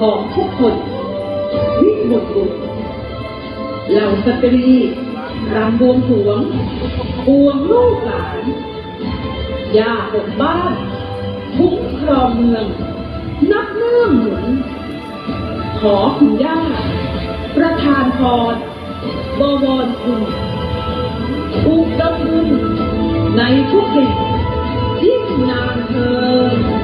ของทุกคนวิบุตรบุตเหล่าสตรีรำบวงสวงบวงลูกหลานย่าปกบ้านคุ้มครองเมือง นับเนื่องหมุน ขอคุณย่า ประธานพรบวรคุณอุดมบุญในทุกสิ่งที่นานเธอ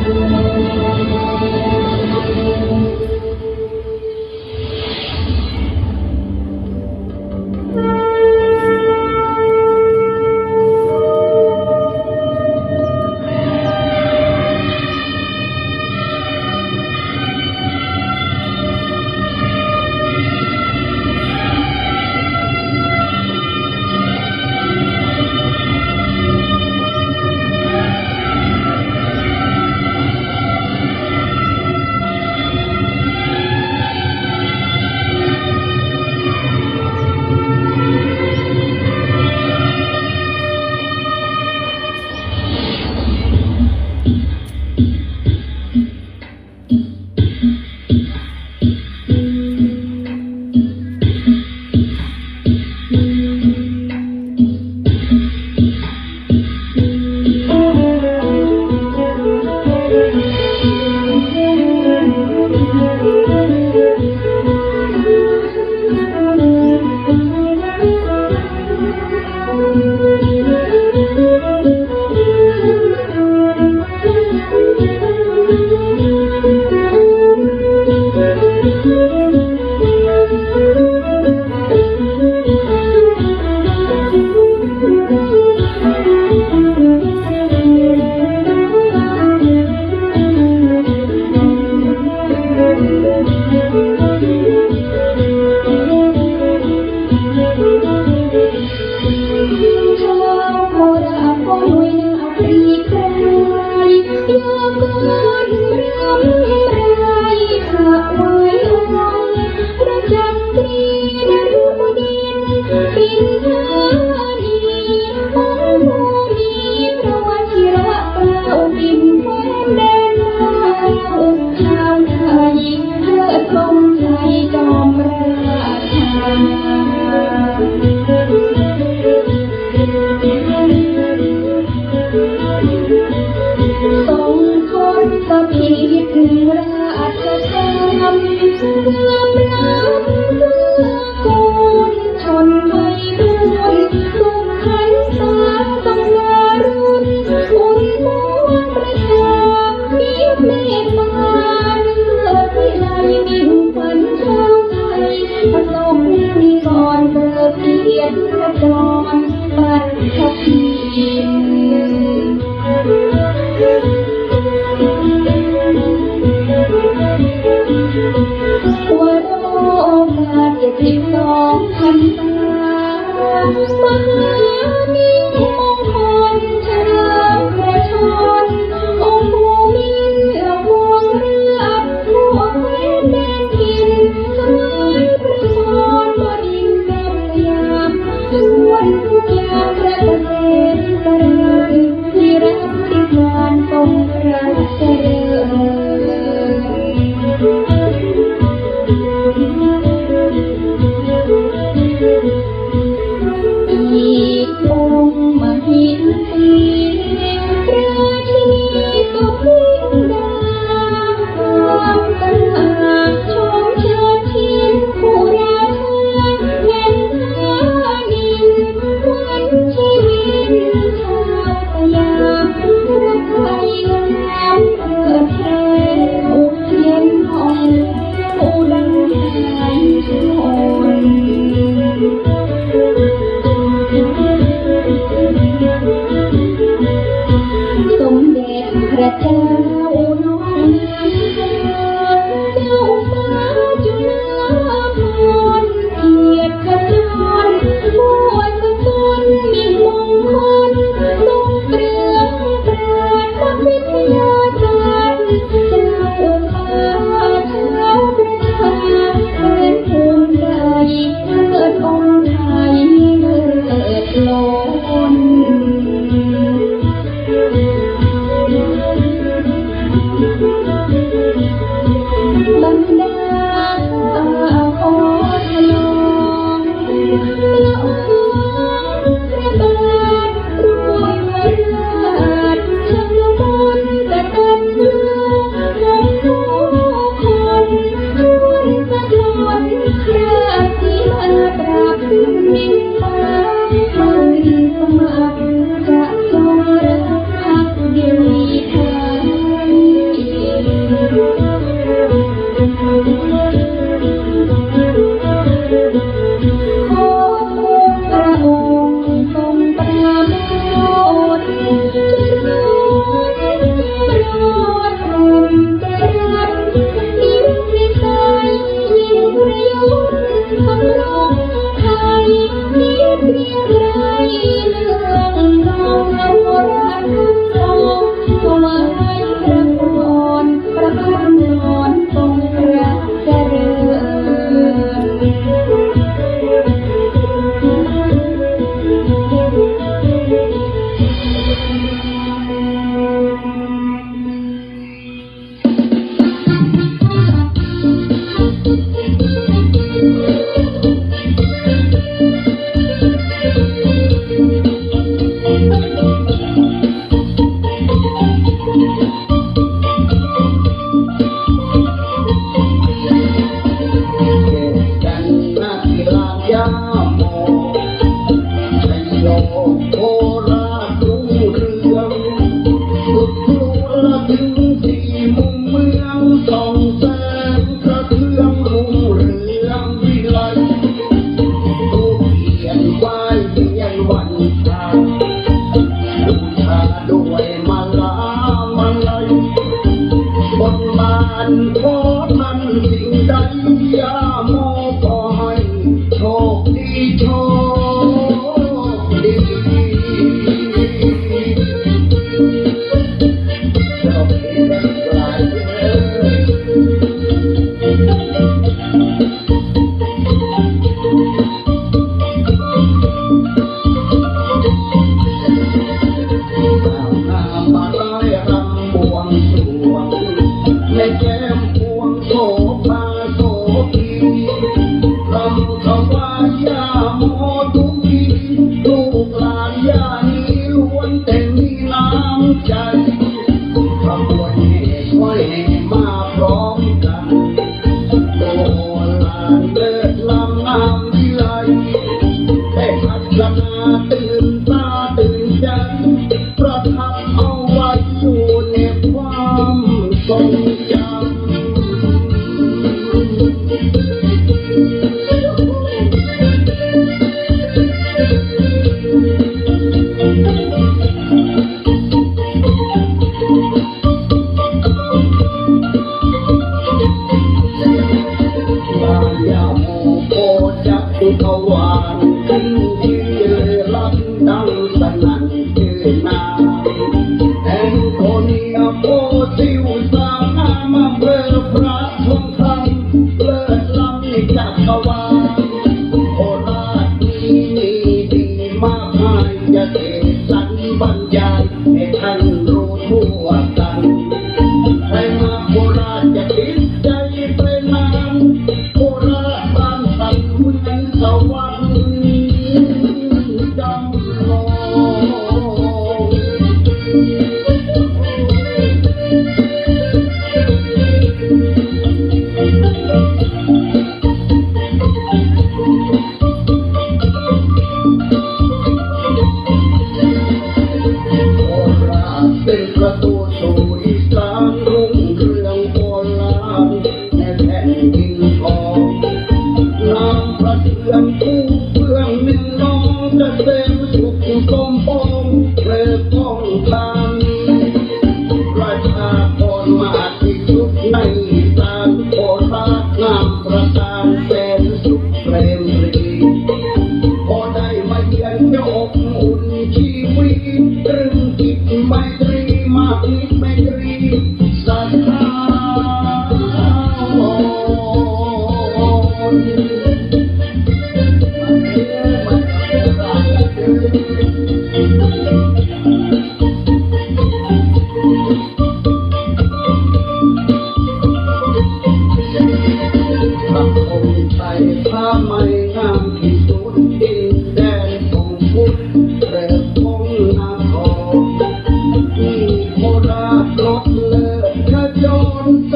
phone,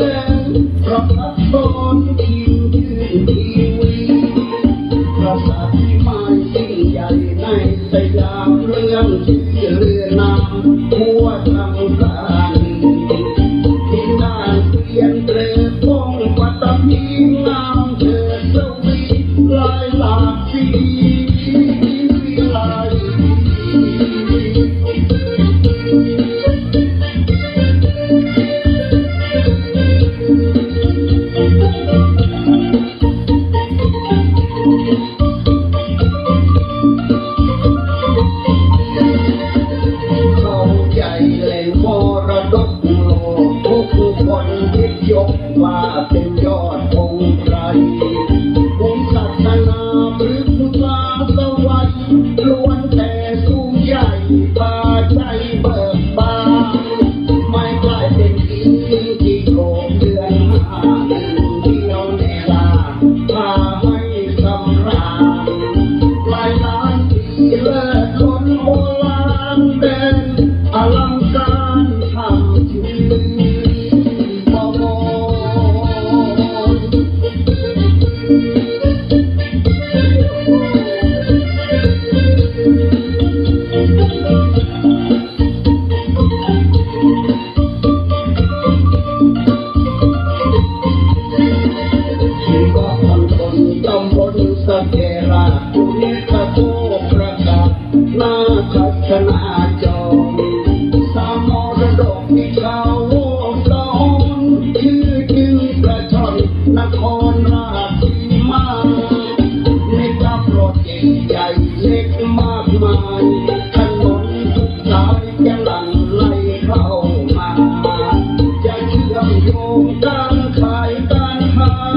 from the phone,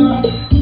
ค้า